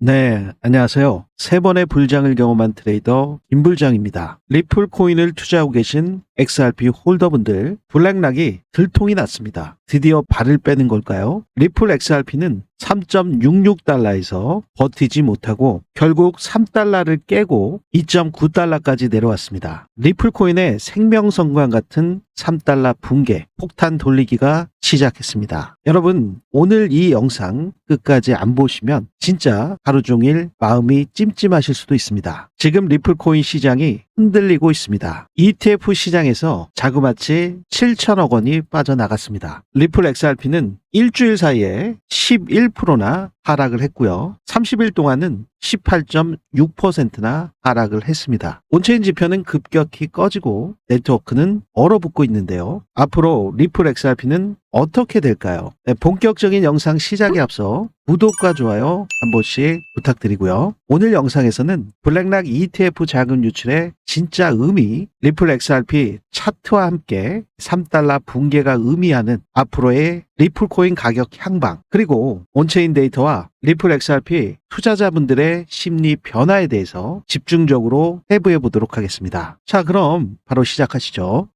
네, 안녕하세요. 세 번의 불장을 경험한 트레이더 김불장입니다. 리플 코인을 투자하고 계신 XRP 홀더분들 블랙락이 들통이 났습니다. 드디어 발을 빼는 걸까요? 리플 XRP는 3.66달러에서 버티지 못하고 결국 3달러를 깨고 2.9달러까지 내려왔습니다. 리플 코인의 생명성과 같은 3달러 붕괴, 폭탄 돌리기가 시작했습니다. 여러분, 오늘 이 영상 끝까지 안 보시면 진짜 하루 종일 마음이 찜찜하실 수도 있습니다. 지금 리플 코인 시장이 흔들리고 있습니다. ETF 시장에서 자그마치 7천억 원이 빠져나갔습니다. 리플 XRP는 일주일 사이에 11%나 하락을 했고요. 30일 동안은 18.6%나 하락을 했습니다. 온체인 지표는 급격히 꺼지고 네트워크는 얼어붙고 있는데요. 앞으로 리플 XRP는 어떻게 될까요? 네, 본격적인 영상 시작에 앞서 구독과 좋아요 한 번씩 부탁드리고요. 오늘 영상에서는 블랙락 ETF 자금 유출의 진짜 의미, 리플 XRP 차트와 함께 3달러 붕괴가 의미하는 앞으로의 리플 코인 가격 향방, 그리고 온체인 데이터와 리플 XRP 투자자분들의 심리 변화에 대해서 집중적으로 해부해 보도록 하겠습니다. 자, 그럼 바로 시작하시죠.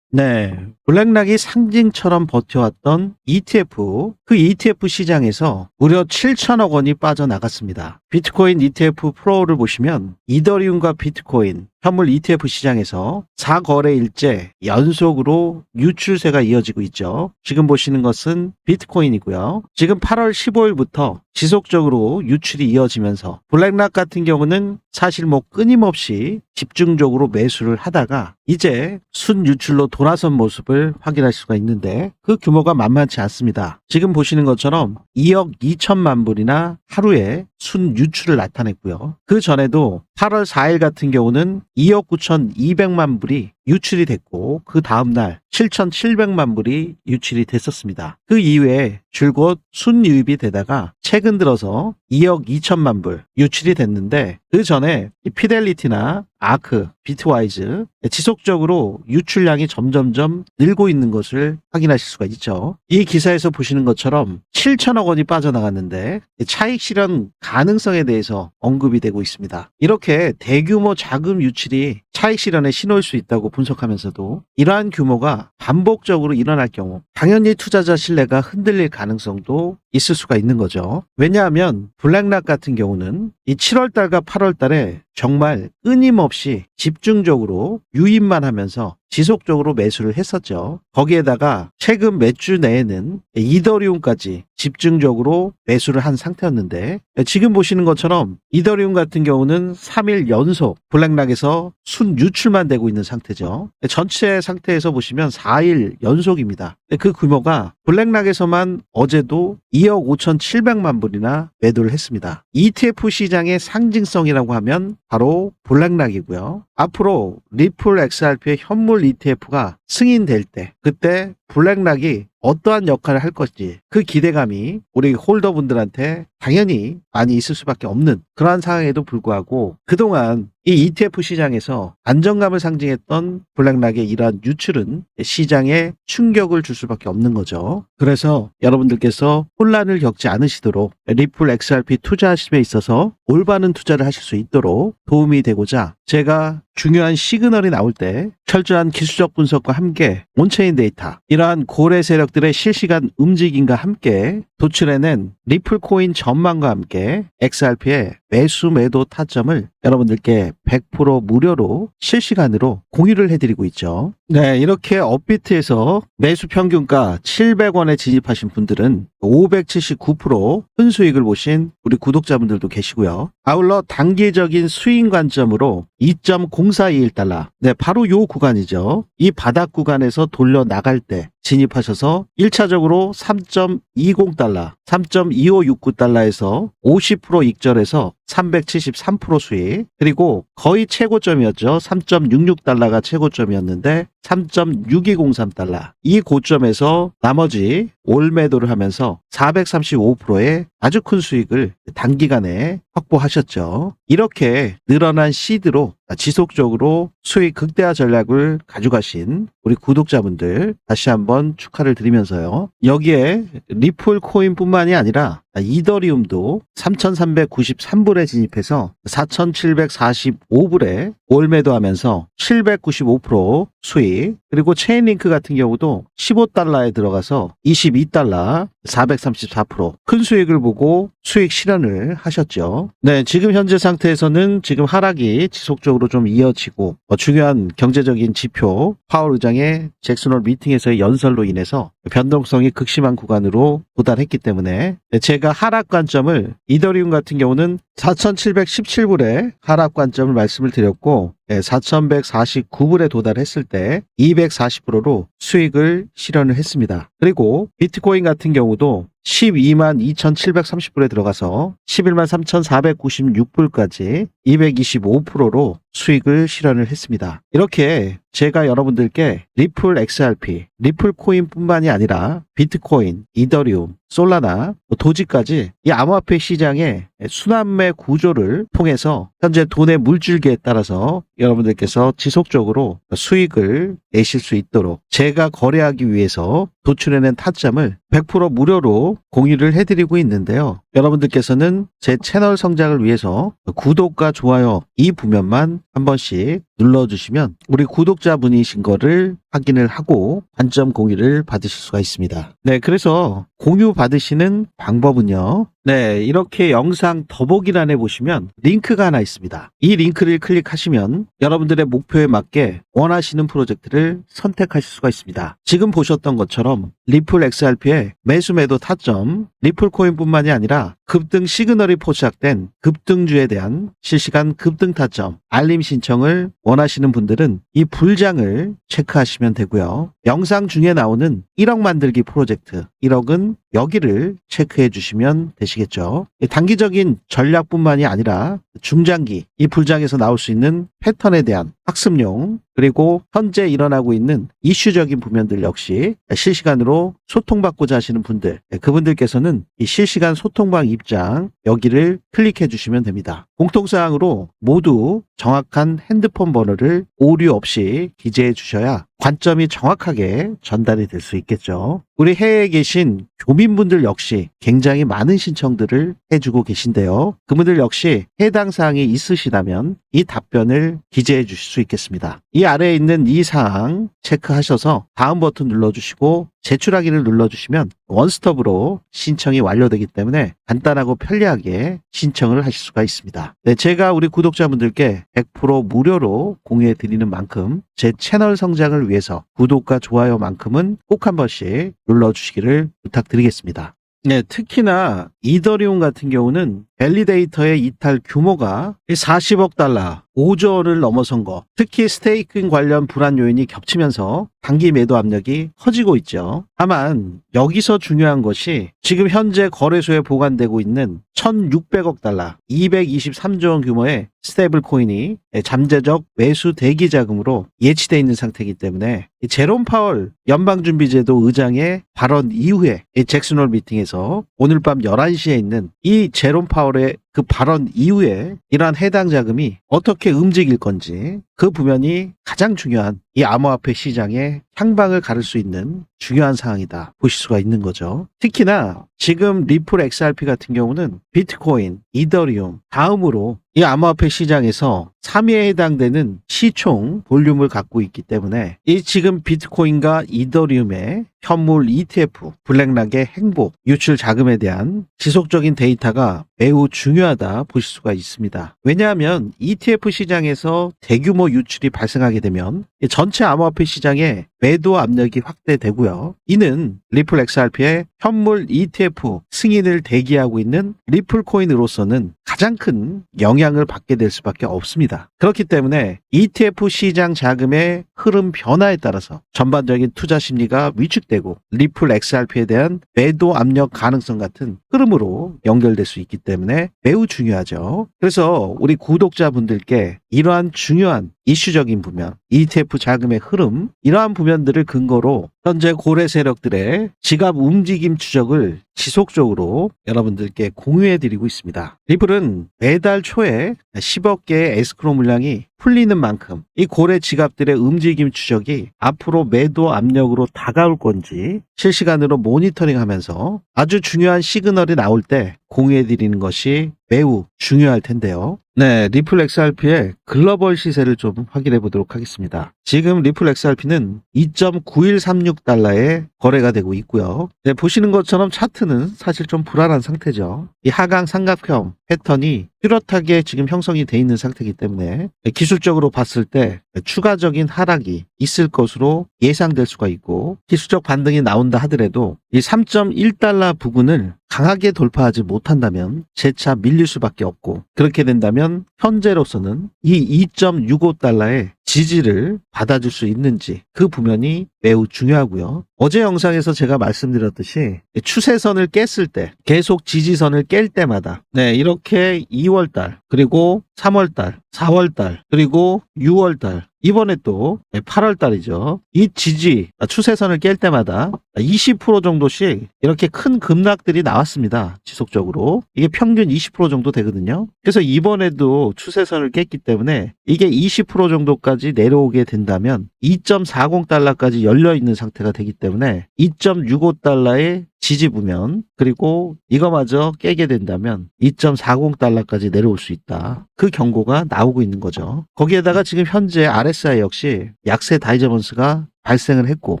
네. 블랙락이 상징처럼 버텨왔던 ETF, 그 ETF 시장에서 무려 7천억 원이 빠져나갔습니다. 비트코인 ETF 프로를 보시면 이더리움과 비트코인, 현물 ETF 시장에서 4거래일째 연속으로 유출세가 이어지고 있죠. 지금 보시는 것은 비트코인이고요. 지금 8월 15일부터 지속적으로 유출이 이어지면서 블랙락 같은 경우는 사실 뭐 끊임없이 집중적으로 매수를 하다가 이제 순 유출로 돌아선 모습을 확인할 수가 있는데 그 규모가 만만치 않습니다. 지금 보시는 것처럼 2억 2천만 불이나 하루에 순 유출을 나타냈고요. 그 전에도 8월 4일 같은 경우는 2억 9천2백만 불이 유출이 됐고 그 다음날 7,700만 불이 유출이 됐었습니다. 그 이후에 줄곧 순유입이 되다가 최근 들어서 2억 2천만 불 유출이 됐는데 그 전에 이 피델리티나 아크, 비트와이즈 지속적으로 유출량이 점점점 늘고 있는 것을 확인하실 수가 있죠. 이 기사에서 보시는 것처럼 7천억 원이 빠져나갔는데 차익 실현 가능성에 대해서 언급이 되고 있습니다. 이렇게 대규모 자금 유출이 차익 실현에 신호일 수 있다고 분석하면서도 이러한 규모가 반복적으로 일어날 경우 당연히 투자자 신뢰가 흔들릴 가능성도 있을 수가 있는 거죠. 왜냐하면 블랙락 같은 경우는 이 7월 달과 8월 달에 정말 끊임없이 집중적으로 유입만 하면서 지속적으로 매수를 했었죠. 거기에다가 최근 몇 주 내에는 이더리움까지 집중적으로 매수를 한 상태였는데 지금 보시는 것처럼 이더리움 같은 경우는 3일 연속 블랙락에서 순 유출만 되고 있는 상태죠. 전체 상태에서 보시면 4일 연속입니다. 그 규모가 블랙락에서만 어제도 2억 5,700만 불이나 매도를 했습니다. ETF 시장의 상징성이라고 하면 바로 블랙락이고요. 앞으로 리플 XRP의 현물 ETF가 승인될 때 그때 블랙락이 어떠한 역할을 할 것인지 그 기대감이 우리 홀더분들한테 당연히 많이 있을 수밖에 없는 그러한 상황에도 불구하고 그동안 이 ETF 시장에서 안정감을 상징했던 블랙락의 이러한 유출은 시장에 충격을 줄 수밖에 없는 거죠. 그래서 여러분들께서 혼란을 겪지 않으시도록 리플 XRP 투자하심에 있어서 올바른 투자를 하실 수 있도록 도움이 되고자 제가 중요한 시그널이 나올 때 철저한 기술적 분석과 함께 온체인 데이터, 이러한 고래 세력들의 실시간 움직임과 함께 도출해낸 리플 코인 전망과 함께 XRP의 매수 매도 타점을 여러분들께 100% 무료로 실시간으로 공유를 해드리고 있죠. 네, 이렇게 업비트에서 매수 평균가 700원에 진입하신 분들은 579% 순수익을 보신 우리 구독자분들도 계시고요. 아울러 단기적인 스윙 관점으로 2.0421달러. 네, 바로 요 구간이죠. 이 바닥 구간에서 돌려 나갈 때 진입하셔서 1차적으로 3.20달러, 3.2569달러에서 50% 익절해서 373% 수익, 그리고 거의 최고점이었죠. 3.66달러가 최고점이었는데 3.6203달러. 이 고점에서 나머지 올 매도를 하면서 435%의 아주 큰 수익을 단기간에 확보하셨죠. 이렇게 늘어난 시드로 지속적으로 수익 극대화 전략을 가져가신 우리 구독자분들 다시 한번 축하를 드리면서요. 여기에 리플 코인뿐만이 아니라 이더리움도 3,393불에 진입해서 4,745불에 올매도하면서 795% 수익 그리고 체인링크 같은 경우도 15달러에 들어가서 22달러 434%큰 수익을 보고 수익 실현을 하셨죠. 네, 지금 현재 상태에서는 지금 하락이 지속적으로 좀 이어지고 어, 중요한 경제적인 지표 파월 의장의 잭슨홀 미팅에서의 연설로 인해서 변동성이 극심한 구간으로 도달했기 때문에 제가 하락 관점을 이더리움 같은 경우는 4,717불에 하락 관점을 말씀을 드렸고 4,149불에 도달했을 때 240%로 수익을 실현을 했습니다. 그리고 비트코인 같은 경우도 12만 2,730불에 들어가서 11만 3,496불까지 225%로 수익을 실현을 했습니다. 이렇게 제가 여러분들께 리플 XRP, 리플 코인뿐만이 아니라 비트코인, 이더리움, 솔라나, 뭐 도지까지 이 암호화폐 시장의 순환매 구조를 통해서 현재 돈의 물줄기에 따라서 여러분들께서 지속적으로 수익을 내실 수 있도록 제가 거래하기 위해서 도출해낸 타점을 100% 무료로 공유를 해드리고 있는데요. 여러분들께서는 제 채널 성장을 위해서 구독과 좋아요 이 부면만 한 번씩 눌러주시면 우리 구독자분이신 거를 확인을 하고 관점 공유를 받으실 수가 있습니다. 네, 그래서 공유 받으시는 방법은요. 네, 이렇게 영상 더보기란에 보시면 링크가 하나 있습니다. 이 링크를 클릭하시면 여러분들의 목표에 맞게 원하시는 프로젝트를 선택하실 수가 있습니다. 지금 보셨던 것처럼 리플 XRP의 매수 매도 타점, 리플 코인뿐만이 아니라 급등 시그널이 포착된 급등주에 대한 실시간 급등 타점, 알림 신청을 원하시는 분들은 이 불장을 체크하시면 되고요. 영상 중에 나오는 1억 만들기 프로젝트, 1억은 여기를 체크해 주시면 되시겠죠. 단기적인 전략뿐만이 아니라 중장기 이 불장에서 나올 수 있는 패턴에 대한 학습용 그리고 현재 일어나고 있는 이슈적인 부면들 역시 실시간으로 소통받고자 하시는 분들 그분들께서는 이 실시간 소통방 입장 여기를 클릭해 주시면 됩니다. 공통사항으로 모두 정확한 핸드폰 번호를 오류 없이 기재해 주셔야 관점이 정확하게 전달이 될 수 있겠죠. 우리 해외에 계신 교민분들 역시 굉장히 많은 신청들을 해주고 계신데요. 그분들 역시 해당 사항이 있으시다면 이 답변을 기재해 주실 수 있겠습니다. 이 아래에 있는 이 사항 체크하셔서 다음 버튼 눌러주시고 제출하기를 눌러주시면 원스톱으로 신청이 완료되기 때문에 간단하고 편리하게 신청을 하실 수가 있습니다. 네, 제가 우리 구독자분들께 100% 무료로 공유해 드리는 만큼 제 채널 성장을 위해서 구독과 좋아요만큼은 꼭 한 번씩 눌러주시기를 부탁드리겠습니다. 네, 특히나 이더리움 같은 경우는 밸리데이터의 이탈 규모가 40억 달러, 5조 원을 넘어선 거, 특히 스테이킹 관련 불안 요인이 겹치면서 단기 매도 압력이 커지고 있죠. 다만 여기서 중요한 것이 지금 현재 거래소에 보관되고 있는 1,600억 달러, 223조 원 규모의 스테이블 코인이 잠재적 매수 대기 자금으로 예치돼 있는 상태이기 때문에 이 제롬 파월 연방준비제도 의장의 발언 이후에 이 잭슨홀 미팅에서 오늘 밤 11시에 있는 이 제롬 파월 의 그 발언 이후에 이러한 해당 자금이 어떻게 움직일 건지 그 부면이 가장 중요한 이 암호화폐 시장의 향방을 가를 수 있는 중요한 사항이다 보실 수가 있는 거죠. 특히나 지금 리플 XRP 같은 경우는 비트코인, 이더리움 다음으로 이 암호화폐 시장에서 3위에 해당되는 시총 볼륨을 갖고 있기 때문에 이 지금 비트코인과 이더리움의 현물 ETF, 블랙락의 행보, 유출 자금에 대한 지속적인 데이터가 매우 중요 하다 보실 수가 있습니다. 왜냐하면 ETF 시장에서 대규모 유출이 발생하게 되면 이 전체 암호화폐 시장에 매도 압력이 확대되고요. 이는 리플 XRP의 현물 ETF 승인을 대기하고 있는 리플 코인으로서는 가장 큰 영향을 받게 될 수밖에 없습니다. 그렇기 때문에 ETF 시장 자금의 흐름 변화에 따라서 전반적인 투자 심리가 위축되고 리플 XRP에 대한 매도 압력 가능성 같은 흐름으로 연결될 수 있기 때문에 매우 중요하죠. 그래서 우리 구독자분들께 이러한 중요한 이슈적인 부면, ETF 자금의 흐름, 이러한 부면들을 근거로 현재 고래 세력들의 지갑 움직임 추적을 지속적으로 여러분들께 공유해 드리고 있습니다. 리플은 매달 초에 10억 개의 에스크로 물량이 풀리는 만큼 이 고래 지갑들의 움직임 추적이 앞으로 매도 압력으로 다가올 건지 실시간으로 모니터링 하면서 아주 중요한 시그널이 나올 때 공유해 드리는 것이 매우 중요할 텐데요. 네, 리플 XRP의 글로벌 시세를 좀 확인해 보도록 하겠습니다. 지금 리플 XRP는 2.9136 달러에 거래가 되고 있고요. 네, 보시는 것처럼 차트는 사실 좀 불안한 상태죠. 이 하강 삼각형 패턴이 뚜렷하게 지금 형성이 돼 있는 상태이기 때문에 기술적으로 봤을 때 추가적인 하락이 있을 것으로 예상될 수가 있고 기술적 반등이 나온다 하더라도 이 3.1달러 부근을 강하게 돌파하지 못한다면 재차 밀릴 수밖에 없고 그렇게 된다면 현재로서는 이 2.65달러의 지지를 받아줄 수 있는지 그 부면이 매우 중요하고요. 어제 영상에서 제가 말씀드렸듯이 추세선을 깼을 때 계속 지지선을 깰 때마다 네 이렇게 2월달 그리고 3월달 4월달 그리고 6월달 이번에 또 8월달이죠. 이 지지 아, 추세선을 깰 때마다 20% 정도씩 이렇게 큰 급락들이 나왔습니다. 지속적으로 이게 평균 20% 정도 되거든요. 그래서 이번에도 추세선을 깼기 때문에 이게 20% 정도까지 내려오게 된다면 2.40달러까지 열려 있는 상태가 되기 때문에 2.65달러의 지지부면 그리고 이거마저 깨게 된다면 2.40달러까지 내려올 수 있다. 그 경고가 나오고 있는 거죠. 거기에다가 지금 현재 RSI 역시 약세 다이저번스가 발생을 했고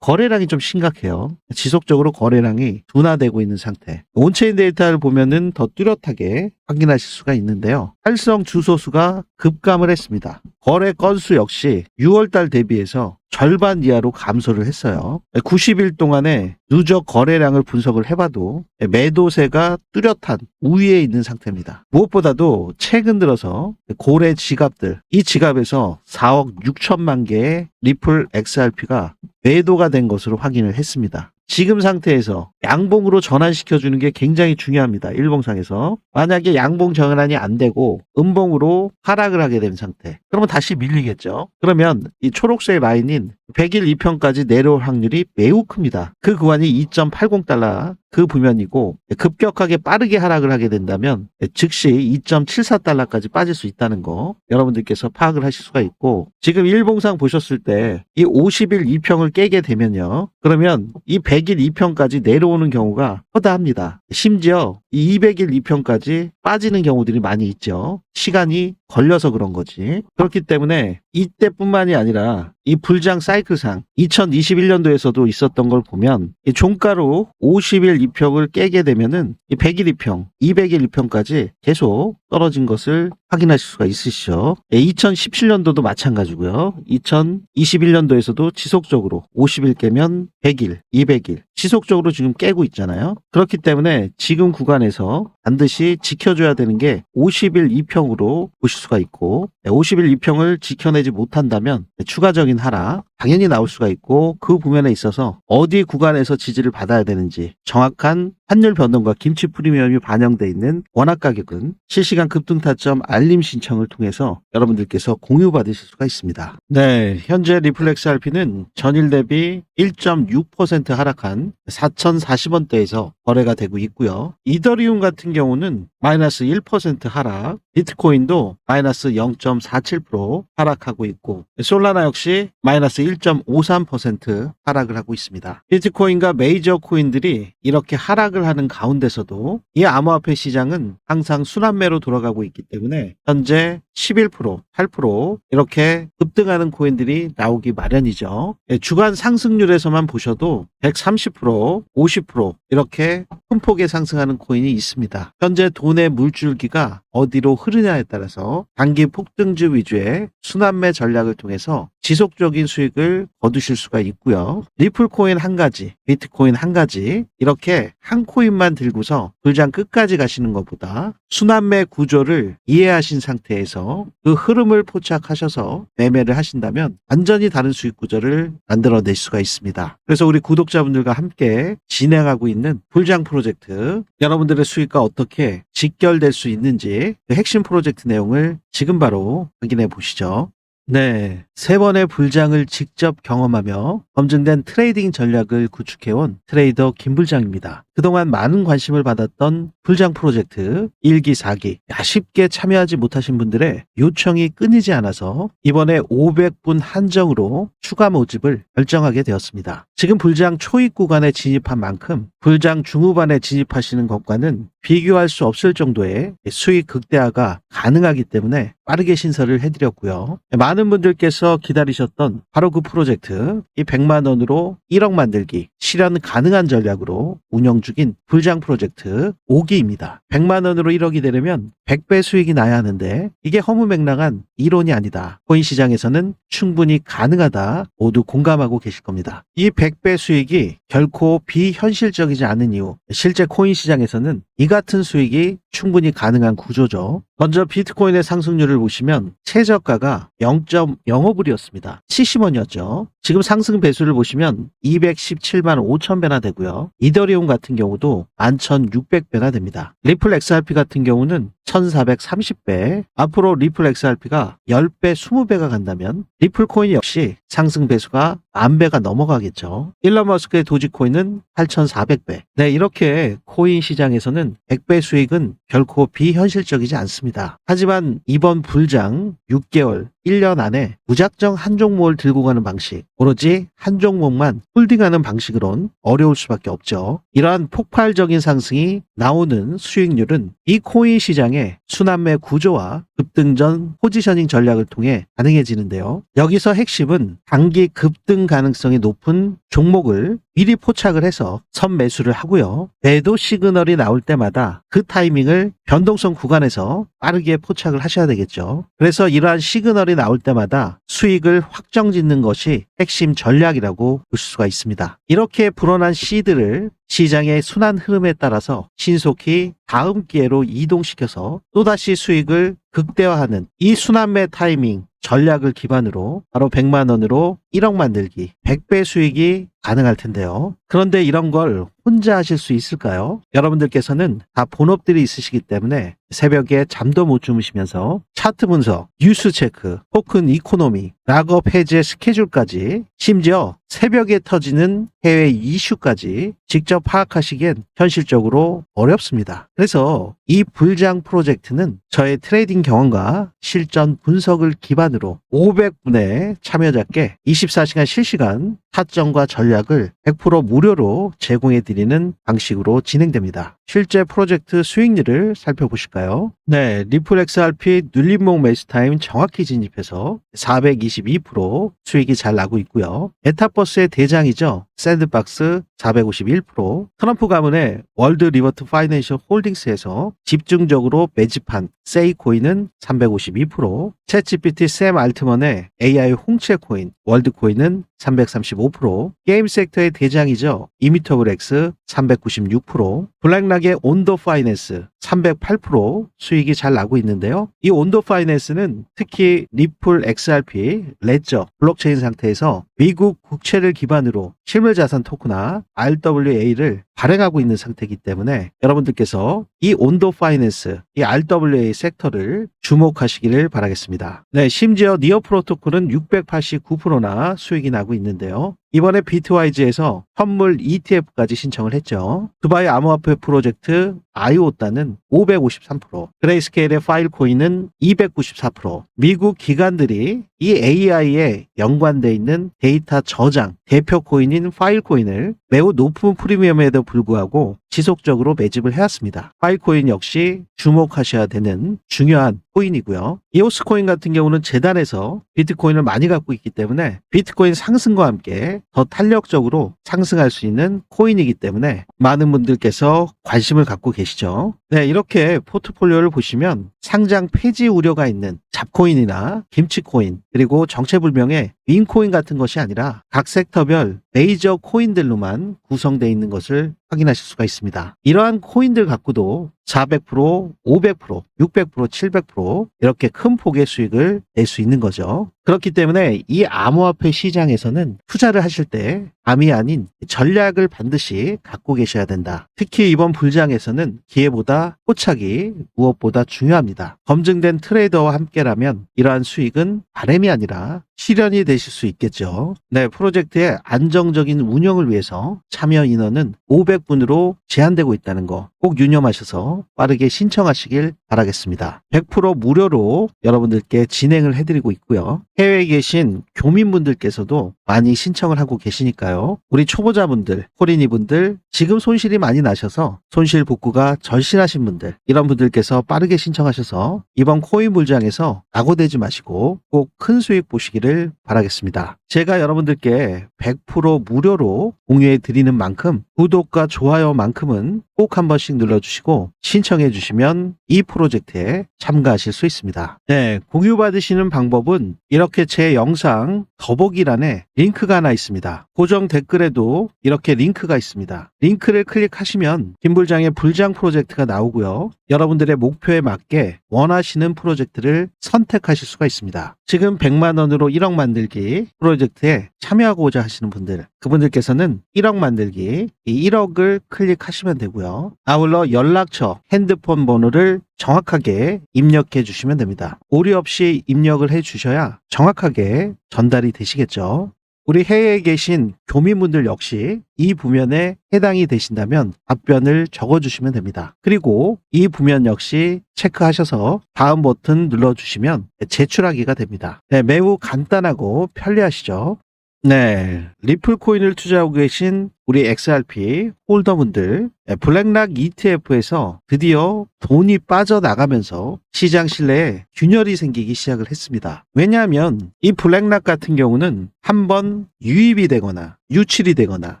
거래량이 좀 심각해요. 지속적으로 거래량이 둔화되고 있는 상태. 온체인 데이터를 보면은 더 뚜렷하게 확인하실 수가 있는데요. 활성 주소수가 급감을 했습니다. 거래 건수 역시 6월달 대비해서 절반 이하로 감소를 했어요. 90일 동안에 누적 거래량을 분석을 해봐도 매도세가 뚜렷한 우위에 있는 상태입니다. 무엇보다도 최근 들어서 고래 지갑들, 이 지갑에서 4억 6천만 개의 리플 XRP가 매도가 된 것으로 확인을 했습니다. 지금 상태에서 양봉으로 전환시켜주는 게 굉장히 중요합니다. 일봉상에서. 만약에 양봉 전환이 안 되고 음봉으로 하락을 하게 된 상태. 그러면 다시 밀리겠죠. 그러면 이 초록색 라인인 100일 2편까지 내려올 확률이 매우 큽니다. 그 구간이 2.80달러 그 부면이고 급격하게 빠르게 하락을 하게 된다면 즉시 2.74달러까지 빠질 수 있다는 거 여러분들께서 파악을 하실 수가 있고 지금 일봉상 보셨을 때 이 50일 2평을 깨게 되면요. 그러면 이 100일 2평까지 내려오는 경우가 허다합니다. 심지어 이 200일 2평까지 빠지는 경우들이 많이 있죠. 시간이 걸려서 그런 거지. 그렇기 때문에 이때뿐만이 아니라 이 불장 사이클상 2021년도에서도 있었던 걸 보면 이 종가로 50일 2평을 깨게 되면은 이 100일 2평, 200일 2평까지 계속 떨어진 것을 확인하실 수가 있으시죠. 2017년도도 마찬가지고요. 2021년도에서도 지속적으로 50일 깨면 100일, 200일 지속적으로 지금 깨고 있잖아요. 그렇기 때문에 지금 구간에서 반드시 지켜줘야 되는 게 50일 2평으로 보실 수가 있고 50일 2평을 지켜내지 못한다면 추가적인 하락 당연히 나올 수가 있고 그 부면에 있어서 어디 구간에서 지지를 받아야 되는지 정확한 환율 변동과 김치 프리미엄이 반영돼 있는 원화 가격은 실시간 급등 타점 알림 신청을 통해서 여러분들께서 공유받으실 수가 있습니다. 네, 현재 리플렉스 RP는 전일 대비 1.6% 하락한 4,040원대에서 거래가 되고 있고요. 이더리움 같은 경우는 마이너스 1% 하락, 비트코인도 마이너스 0.47% 하락하고 있고 솔라나 역시 마이너스 1.53% 하락을 하고 있습니다. 비트코인과 메이저 코인들이 이렇게 하락을 하는 가운데서도 이 암호화폐 시장은 항상 순환매로 돌아가고 있기 때문에 현재 11%, 8% 이렇게 급등하는 코인들이 나오기 마련이죠. 예, 주간 상승률에서만 보셔도 130%, 50% 이렇게 큰 폭의 상승하는 코인이 있습니다. 현재 돈의 물줄기가 어디로 흐르냐에 따라서 단기 폭등주 위주의 순환매 전략을 통해서 지속적인 수익을 거두실 수가 있고요. 리플 코인 한 가지, 비트코인 한 가지 이렇게 한 코인만 들고서 불장 끝까지 가시는 것보다 순환매 구조를 이해하신 상태에서 그 흐름을 포착하셔서 매매를 하신다면 완전히 다른 수익 구조를 만들어낼 수가 있습니다. 그래서 우리 구독자분들과 함께 진행하고 있는 불장 프로젝트 여러분들의 수익과 어떻게 직결될 수 있는지 그 핵심 프로젝트 내용을 지금 바로 확인해 보시죠. 네. 세 번의 불장을 직접 경험하며 검증된 트레이딩 전략을 구축해온 트레이더 김 불장입니다. 그동안 많은 관심을 받았던 불장 프로젝트 1기, 4기 아쉽게 참여하지 못하신 분들의 요청이 끊이지 않아서 이번에 500분 한정으로 추가 모집을 결정하게 되었습니다. 지금 불장 초입 구간에 진입한 만큼 불장 중후반에 진입하시는 것과는 비교할 수 없을 정도의 수익 극대화가 가능하기 때문에 빠르게 신설을 해드렸고요. 많은 분들께서 기다리셨던 바로 그 프로젝트 이 100만 원으로 1억 만들기 실현 가능한 전략으로 운영 중인 불장 프로젝트 5기입니다. 100만 원으로 1억이 되려면 100배 수익이 나야 하는데 이게 허무맹랑한 이론이 아니다. 코인 시장에서는 충분히 가능하다 모두 공감하고 계실 겁니다. 이 100배 수익이 결코 비현실적이지 않은 이유 실제 코인 시장에서는 이 같은 수익이 충분히 가능한 구조죠. 먼저 비트코인의 상승률을 보시면 최저가가 0.05불이었습니다. 70원이었죠. 지금 상승 배수를 보시면 217만 5천 배나 되고요. 이더리움 같은 경우도 11,600배나 됩니다. 리플 XRP 같은 경우는 1430배. 앞으로 리플 XRP가 10배, 20배가 간다면 리플 코인 역시 상승 배수가 만 배가 넘어가겠죠. 일론 머스크의 도지코인은 8,400배. 네, 이렇게 코인 시장에서는 100배 수익은 결코 비현실적이지 않습니다. 하지만 이번 불장 6개월 1년 안에 무작정 한 종목을 들고 가는 방식, 오로지 한 종목만 홀딩하는 방식으론 어려울 수밖에 없죠. 이러한 폭발적인 상승이 나오는 수익률은 이 코인 시장의 순환매 구조와 급등전 포지셔닝 전략을 통해 가능해지는데요. 여기서 핵심은 단기 급등 가능성이 높은 종목을 미리 포착을 해서 선 매수를 하고요. 매도 시그널이 나올 때마다 그 타이밍을 변동성 구간에서 빠르게 포착을 하셔야 되겠죠. 그래서 이러한 시그널이 나올 때마다 수익을 확정 짓는 것이 핵심 전략이라고 볼 수가 있습니다. 이렇게 불어난 시드를 시장의 순환 흐름에 따라서 신속히 다음 기회로 이동시켜서 또다시 수익을 극대화하는 이 순환매 타이밍 전략을 기반으로 바로 100만 원으로 1억 만들기 100배 수익이 가능할 텐데요. 그런데 이런 걸 혼자 하실 수 있을까요? 여러분들께서는 다 본업들이 있으시기 때문에 새벽에 잠도 못 주무시면서 차트 분석, 뉴스 체크, 토큰 이코노미, 락업 해제 스케줄까지 심지어 새벽에 터지는 해외 이슈까지 직접 파악하시기엔 현실적으로 어렵습니다. 그래서 이 불장 프로젝트는 저의 트레이딩 경험과 실전 분석을 기반으로 500분의 참여자께 24시간 실시간 타점과 전략을 100% 무료로 제공해 드리는 방식으로 진행됩니다. 실제 프로젝트 수익률을 살펴보실까요? 네, 리플 XRP 눌림목 매수 타임 정확히 진입해서 422% 수익이 잘 나고 있고요. 에타버스의 대장이죠. 샌드박스 451%, 트럼프 가문의 월드 리버트 파이낸셜 홀딩스에서 집중적으로 매집한 세이코인은 352%, 챗GPT 샘 알트먼의 AI 홍채 코인, 월드 코인은 335%, 게임 섹터의 대장이죠. 이미터블엑스 396%, 블랙락의 온도 파이낸스 308% 수익이 잘 나고 있는데요. 이 온도 파이낸스는 특히 리플 XRP, 레저, 블록체인 상태에서 미국 국채를 기반으로 실물 자산 토크나 RWA를 발행하고 있는 상태이기 때문에 여러분들께서 이 온도 파이낸스, 이 RWA 섹터를 주목하시기를 바라겠습니다. 네, 심지어 니어 프로토콜은 689%나 수익이 나고 있는데요. 이번에 비트와이즈에서 선물 ETF까지 신청을 했죠. 두바이 암호화폐 프로젝트 아이오따는 553%, 그레이스케일의 파일 코인은 294%, 미국 기관들이 이 AI에 연관돼 있는 데이터 저장 대표 코인인 파일 코인을 매우 높은 프리미엄에도 불구하고 지속적으로 매집을 해왔습니다. 파일 코인 역시 주목하셔야 되는 중요한 코인이고요. 이오스 코인 같은 경우는 재단에서 비트코인을 많이 갖고 있기 때문에 비트코인 상승과 함께 더 탄력적으로 상승할 수 있는 코인이기 때문에 많은 분들께서 관심을 갖고 계시죠. 네, 이렇게 포트폴리오를 보시면 상장 폐지 우려가 있는 잡코인이나 김치코인 그리고 정체불명의 윙코인 같은 것이 아니라 각 섹터별 메이저 코인들로만 구성되어 있는 것을 확인하실 수가 있습니다. 이러한 코인들 갖고도 400%, 500%, 600%, 700% 이렇게 큰 폭의 수익을 낼 수 있는 거죠. 그렇기 때문에 이 암호화폐 시장에서는 투자를 하실 때 암이 아닌 전략을 반드시 갖고 계셔야 된다. 특히 이번 불장에서는 기회보다 포착이 무엇보다 중요합니다. 검증된 트레이더와 함께라면 이러한 수익은 바램이 아니라 실현이 되실 수 있겠죠. 네, 프로젝트의 안정적인 운영을 위해서 참여 인원은 500분으로 제한되고 있다는 거 꼭 유념하셔서 빠르게 신청하시길 바라겠습니다. 100% 무료로 여러분들께 진행을 해드리고 있고요. 해외에 계신 교민분들께서도 많이 신청을 하고 계시니까요. 우리 초보자분들, 코리니분들, 지금 손실이 많이 나셔서 손실 복구가 절실하신 분들, 이런 분들께서 빠르게 신청하셔서 이번 코인 물장에서 낙오되지 마시고 꼭 큰 수익 보시기를 바라겠습니다. 제가 여러분들께 100% 무료로 공유해 드리는 만큼 구독과 좋아요만큼은 꼭 한 번씩 눌러주시고 신청해 주시면 이 프로젝트에 참가하실 수 있습니다. 네, 공유 받으시는 방법은 이렇게 제 영상 더보기란에 링크가 하나 있습니다. 고정 댓글에도 이렇게 링크가 있습니다. 링크를 클릭하시면 김불장의 불장 프로젝트가 나오고요. 여러분들의 목표에 맞게 원하시는 프로젝트를 선택하실 수가 있습니다. 지금 100만 원으로 1억 만들기 프로젝트에 참여하고자 하시는 분들, 그분들께서는 1억 만들기 이 1억을 클릭하시면 되고요. 아울러 연락처, 핸드폰 번호를 정확하게 입력해 주시면 됩니다. 오류 없이 입력을 해 주셔야 정확하게 전달이 되시겠죠. 우리 해외에 계신 교민분들 역시 이 부면에 해당이 되신다면 답변을 적어주시면 됩니다. 그리고 이 부면 역시 체크하셔서 다음 버튼 눌러주시면 제출하기가 됩니다. 네, 매우 간단하고 편리하시죠? 네, 리플 코인을 투자하고 계신 우리 XRP 홀더분들 네, 블랙락 ETF에서 드디어 돈이 빠져나가면서 시장 신뢰에 균열이 생기기 시작을 했습니다. 왜냐하면 이 블랙락 같은 경우는 한번 유입이 되거나 유출이 되거나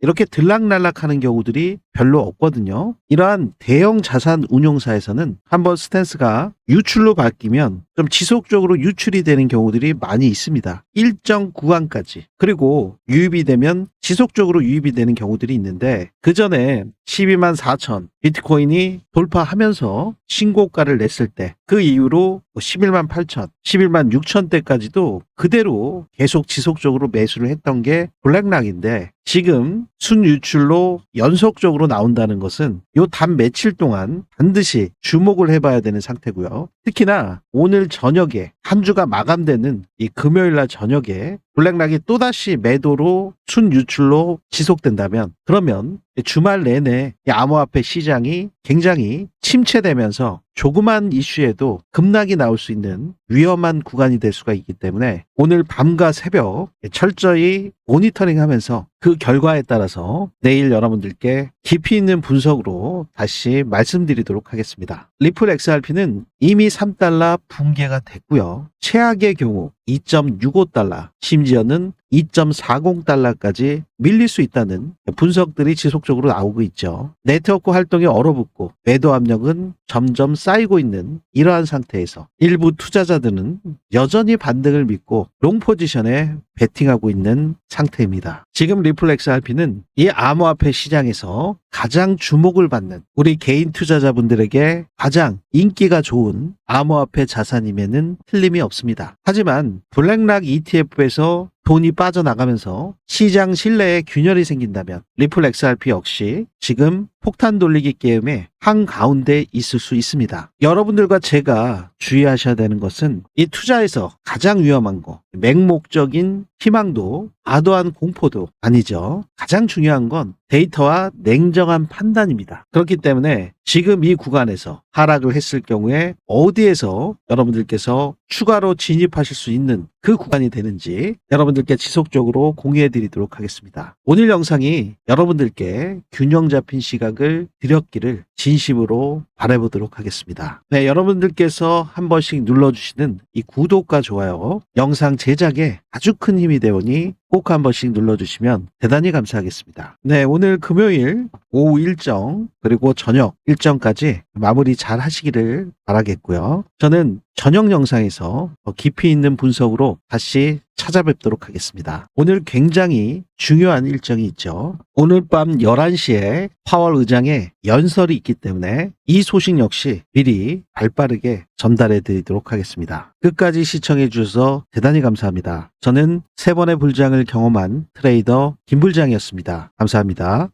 이렇게 들락날락하는 경우들이 별로 없거든요. 이러한 대형 자산 운용사에서는 한번 스탠스가 유출로 바뀌면 좀 지속적으로 유출이 되는 경우들이 많이 있습니다. 일정 구간까지. 그리고 유입이 되면 지속적으로 유입이 되는 경우 들이 있는데 그 전에 12만 4천 비트코인이 돌파하면서 신고가를 냈을 때 그 이후로 11만 8천, 11만 6천 대까지도 그대로 계속 지속적으로 매수를 했던 게 블랙락인데 지금 순유출로 연속적으로 나온다는 것은 요 단 며칠 동안 반드시 주목을 해봐야 되는 상태고요. 특히나 오늘 저녁에 한 주가 마감되는 이 금요일 날 저녁에 블랙락이 또다시 매도로 순유출로 지속된다면 그러면 주말 내내 이 암호화폐 시장이 굉장히 침체되면서 조그만 이슈에도 급락이 나올 수 있는 위험한 구간이 될 수가 있기 때문에 오늘 밤과 새벽 철저히 모니터링 하면서 그 결과에 따라서 내일 여러분들께 깊이 있는 분석으로 다시 말씀드리도록 하겠습니다. 리플 XRP는 이미 3달러 붕괴가 됐고요. 최악의 경우 2.65달러, 심지어는 2.40달러까지 밀릴 수 있다는 분석들이 지속적으로 나오고 있죠. 네트워크 활동이 얼어붙고 매도 압력은 점점 쌓이고 있는 이러한 상태에서 일부 투자자들은 여전히 반등을 믿고 롱 포지션에 베팅하고 있는 상태입니다. 지금 리플 XRP는 이 암호화폐 시장에서 가장 주목을 받는 우리 개인 투자자분들에게 가장 인기가 좋은 암호화폐 자산임에는 틀림이 없습니다. 하지만 블랙락 ETF에서 돈이 빠져나가면서 시장 신뢰에 균열이 생긴다면 리플 XRP 역시 지금 폭탄 돌리기 게임의 한가운데 있을 수 있습니다. 여러분들과 제가 주의하셔야 되는 것은 이 투자에서 가장 위험한 거, 맹목적인 희망도 과도한 공포도 아니죠. 가장 중요한 건 데이터와 냉정한 판단입니다. 그렇기 때문에 지금 이 구간에서 하락을 했을 경우에 어디에서 여러분들께서 추가로 진입하실 수 있는 그 구간이 되는지 여러분들께 지속적으로 공유해 드리도록 하겠습니다. 오늘 영상이 여러분들께 균형 잡힌 시각을 드렸기를 진심으로 바라보도록 하겠습니다. 네, 여러분들께서 한 번씩 눌러주시는 이 구독과 좋아요, 영상 제작에 아주 큰 힘이 되오니 꼭 한 번씩 눌러주시면 대단히 감사하겠습니다. 네, 오늘 금요일 오후 일정 그리고 저녁 일정까지 마무리 잘 하시기를 바라겠고요. 저는 저녁 영상에서 더 깊이 있는 분석으로 다시 찾아뵙도록 하겠습니다. 오늘 굉장히 중요한 일정이 있죠. 오늘 밤 11시에 파월 의장의 연설이 있기 때문에 이 소식 역시 미리 발빠르게 전달해 드리도록 하겠습니다. 끝까지 시청해 주셔서 대단히 감사합니다. 저는 세 번의 불장을 경험한 트레이더 김불장이었습니다. 감사합니다.